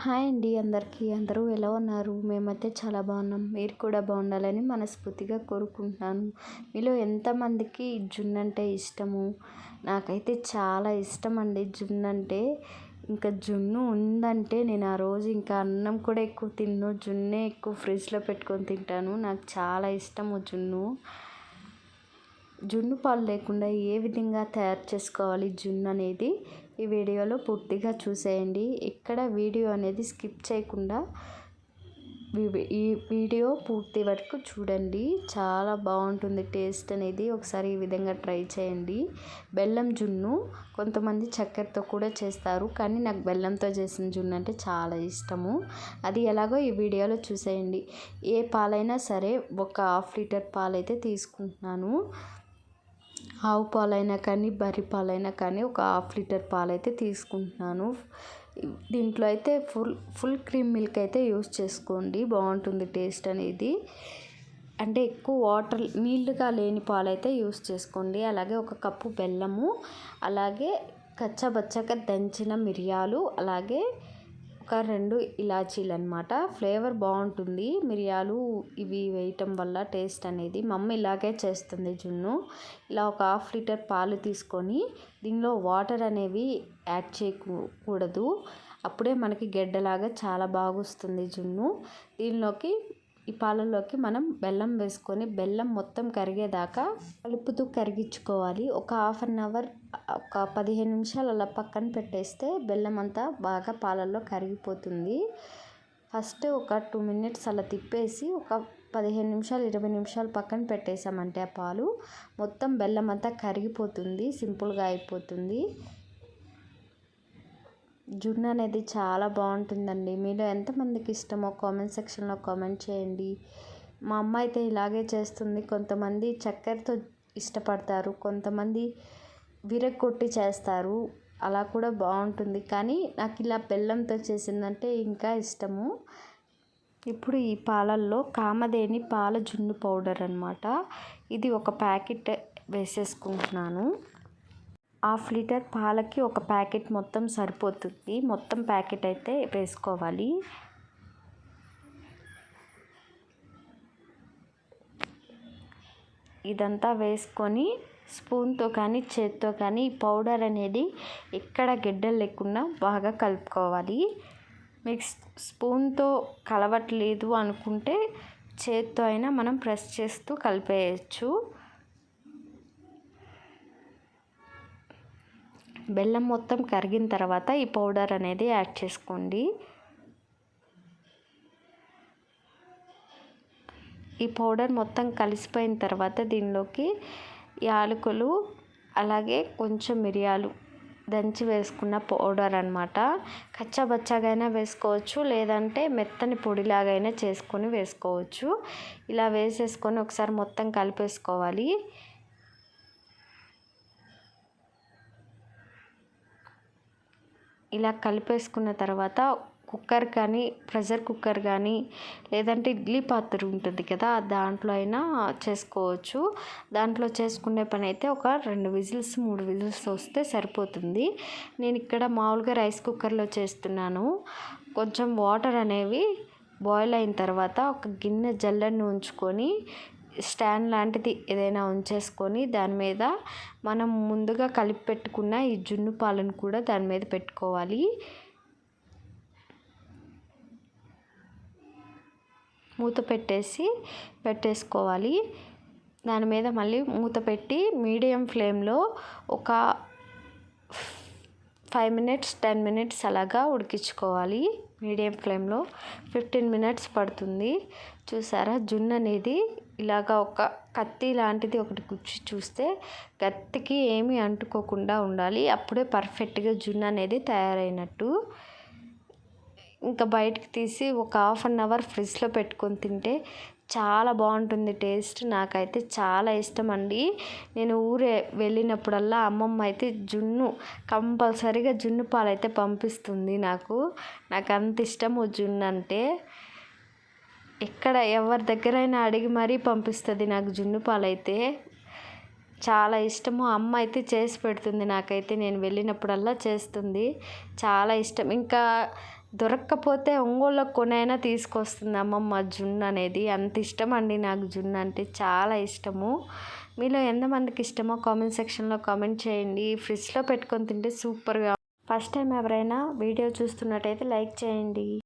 Hi అండి అందరికీ. అందరూ ఎలా ఉన్నారు? మేమైతే చాలా బాగున్నాం. మీరు కూడా బాగుండాలని మనస్ఫూర్తిగా కోరుకుంటున్నాను. మీలో ఎంతమందికి జున్ను అంటే ఇష్టము? నాకైతే చాలా ఇష్టం అండి జున్ను అంటే. ఇంకా జున్ను ఉందంటే నేను ఆ రోజు ఇంకా అన్నం కూడా ఎక్కువ తిన్ను. జున్నే ఎక్కువ ఫ్రిడ్జ్లో పెట్టుకొని తింటాను. నాకు చాలా ఇష్టము జున్ను. జున్ను పాలు లేకుండా ఏ విధంగా తయారు చేసుకోవాలి జున్ను అనేది ఈ వీడియోలో పూర్తిగా చూసేయండి. ఎక్కడ వీడియో అనేది స్కిప్ చేయకుండా ఈ వీడియో పూర్తి వరకు చూడండి. చాలా బాగుంటుంది టేస్ట్ అనేది. ఒకసారి ఈ విధంగా ట్రై చేయండి. బెల్లం జున్ను కొంతమంది చక్కెరతో కూడా చేస్తారు. కానీ నాకు బెల్లంతో చేసిన జున్ను అంటే చాలా ఇష్టము. అది ఎలాగో ఈ వీడియోలో చూసేయండి. ఏ పాలైనా సరే ఒక హాఫ్ లీటర్ పాలైతే తీసుకుంటున్నాను. ఆవు పాలైనా కానీ బర్రె పాలైనా కానీ ఒక హాఫ్ లీటర్ పాలైతే తీసుకుంటున్నాను. దీంట్లో అయితే ఫుల్ ఫుల్ క్రీమ్ మిల్క్ అయితే యూస్ చేసుకోండి. బాగుంటుంది టేస్ట్ అనేది. అంటే ఎక్కువ వాటర్ నీళ్ళుగా లేని పాలైతే యూస్ చేసుకోండి. అలాగే ఒక కప్పు బెల్లము అలాగే కచ్చబచ్చగా దంచిన మిరియాలు అలాగే ఒక రెండు ఇలాచీలు అనమాట ఫ్లేవర్ బాగుంటుంది. మిరియాలు ఇవి వేయటం వల్ల టేస్ట్ అనేది మమ్మీ ఇలాగే చేస్తుంది జున్ను. ఇలా ఒక హాఫ్ లీటర్ పాలు తీసుకొని దీనిలో వాటర్ అనేవి యాడ్ చేయకూడదు. అప్పుడే మనకి గెడ్డలాగా చాలా బాగా వస్తుంది జున్ను. దీనిలోకి ఈ పాలల్లోకి మనం బెల్లం వేసుకొని బెల్లం మొత్తం కరిగేదాకా కలుపుతూ కరిగించుకోవాలి. ఒక హాఫ్ అన్ అవర్ ఒక పదిహేను నిమిషాలు అలా పక్కన పెట్టేస్తే బెల్లం అంతా బాగా పాలల్లో కరిగిపోతుంది. ఫస్ట్ ఒక టూ మినిట్స్ అలా తిప్పేసి ఒక పదిహేను నిమిషాలు ఇరవై నిమిషాలు పక్కన పెట్టేసామంటే ఆ పాలు. మొత్తం బెల్లం అంతా కరిగిపోతుంది సింపుల్గా అయిపోతుంది. జున్ను అనేది చాలా బాగుంటుందండి. మీలో ఎంతమందికి ఇష్టమో కామెంట్ సెక్షన్లో కామెంట్ చేయండి. మా అమ్మ అయితే ఇలాగే చేస్తుంది. కొంతమంది చక్కెరతో ఇష్టపడతారు. కొంతమంది విరగొట్టి చేస్తారు. అలా కూడా బాగుంటుంది. కానీ నాకు ఇలా బెల్లంతో చేసిందంటే ఇంకా ఇష్టము. ఇప్పుడు ఈ పాలల్లో కామధేని పాల జున్ను పౌడర్ అనమాట ఇది ఒక ప్యాకెట్ వేసేసుకుంటున్నాను. హాఫ్ లీటర్ పాలకి ఒక ప్యాకెట్ మొత్తం సరిపోతుంది. మొత్తం ప్యాకెట్ అయితే వేసుకోవాలి. ఇదంతా వేసుకొని స్పూన్తో కానీ చేత్తో కానీ ఈ పౌడర్ అనేది ఎక్కడ గిడ్డలు లేకుండా బాగా కలుపుకోవాలి. మీకు స్పూన్తో కలవట్లేదు అనుకుంటే చేత్తో అయినా మనం ప్రెస్ చేస్తూ కలిపేయచ్చు. బెల్లం మొత్తం కరిగిన తర్వాత ఈ పౌడర్ అనేది యాడ్ చేసుకోండి. ఈ పౌడర్ మొత్తం కలిసిపోయిన తర్వాత దీనిలోకి యాలకులు అలాగే కొంచెం మిరియాలు దంచి వేసుకున్న పౌడర్ అనమాట కచ్చాబచ్చాగైనా వేసుకోవచ్చు లేదంటే మెత్తని పొడిలాగైనా చేసుకొని వేసుకోవచ్చు. ఇలా వేసేసుకొని ఒకసారి మొత్తం కలిపేసుకోవాలి. ఇలా కలిపేసుకున్న తర్వాత కుక్కర్ కానీ ప్రెషర్ కుక్కర్ కానీ లేదంటే ఇడ్లీ పాత్ర ఉంటుంది కదా దాంట్లో అయినా చేసుకోవచ్చు. దాంట్లో చేసుకునే పని అయితే ఒక రెండు విజిల్స్ మూడు విజిల్స్ వస్తే సరిపోతుంది. నేను ఇక్కడ మామూలుగా రైస్ కుక్కర్లో చేస్తున్నాను. కొంచెం వాటర్ అనేవి బాయిల్ అయిన తర్వాత ఒక గిన్నె జల్లెడని ఉంచుకొని స్టాండ్ లాంటిది ఏదైనా ఉంచేసుకొని దాని మీద మనం ముందుగా కలిపి పెట్టుకున్న ఈ జున్ను పాలను కూడా దాని మీద పెట్టుకోవాలి. మూత పెట్టేసి పెట్టేసుకోవాలి. దాని మీద మళ్ళీ మూత పెట్టి మీడియం ఫ్లేమ్లో ఒక ఫైవ్ మినిట్స్ టెన్ మినిట్స్ అలాగా ఉడికించుకోవాలి. మీడియం ఫ్లేమ్లో ఫిఫ్టీన్ మినిట్స్ పడుతుంది. చూసారా? జున్ను అనేది ఇలాగా ఒక కత్తి లాంటిది ఒకటి గుచ్చి చూస్తే కత్తికి ఏమీ అంటుకోకుండా ఉండాలి. అప్పుడే పర్ఫెక్ట్గా జున్ను అనేది తయారైనట్టు. ఇంకా బయటకు తీసి ఒక హాఫ్ అన్ అవర్ ఫ్రిడ్జ్లో పెట్టుకొని తింటే చాలా బాగుంటుంది టేస్ట్. నాకైతే చాలా ఇష్టం అండి నేను ఊరే వెళ్ళినప్పుడల్లా అమ్మమ్మ అయితే జున్ను కంపల్సరీగా జున్ను పాలు అయితే పంపిస్తుంది నాకు. నాకు అంత ఇష్టము జున్ను అంటే. ఎక్కడ ఎవరి దగ్గరైనా అడిగి మరీ పంపిస్తుంది నాకు జున్ను పాలు అయితే చాలా ఇష్టము. అమ్మ అయితే చేసి పెడుతుంది నాకైతే. నేను వెళ్ళినప్పుడల్లా చేస్తుంది. చాలా ఇష్టం. ఇంకా దొరక్కపోతే ఒంగోలు కొనైనా తీసుకొస్తుంది అమ్మమ్మ జున్ను అనేది. అంత ఇష్టం అండి నాకు జున్ను అంటే చాలా ఇష్టము. మీలో ఎంతమందికి ఇష్టమో కామెంట్ సెక్షన్లో కామెంట్ చేయండి. ఫ్రిడ్జ్లో పెట్టుకొని తింటే సూపర్గా ఫస్ట్ టైం ఎవరైనా వీడియో చూస్తున్నట్టయితే లైక్ చేయండి.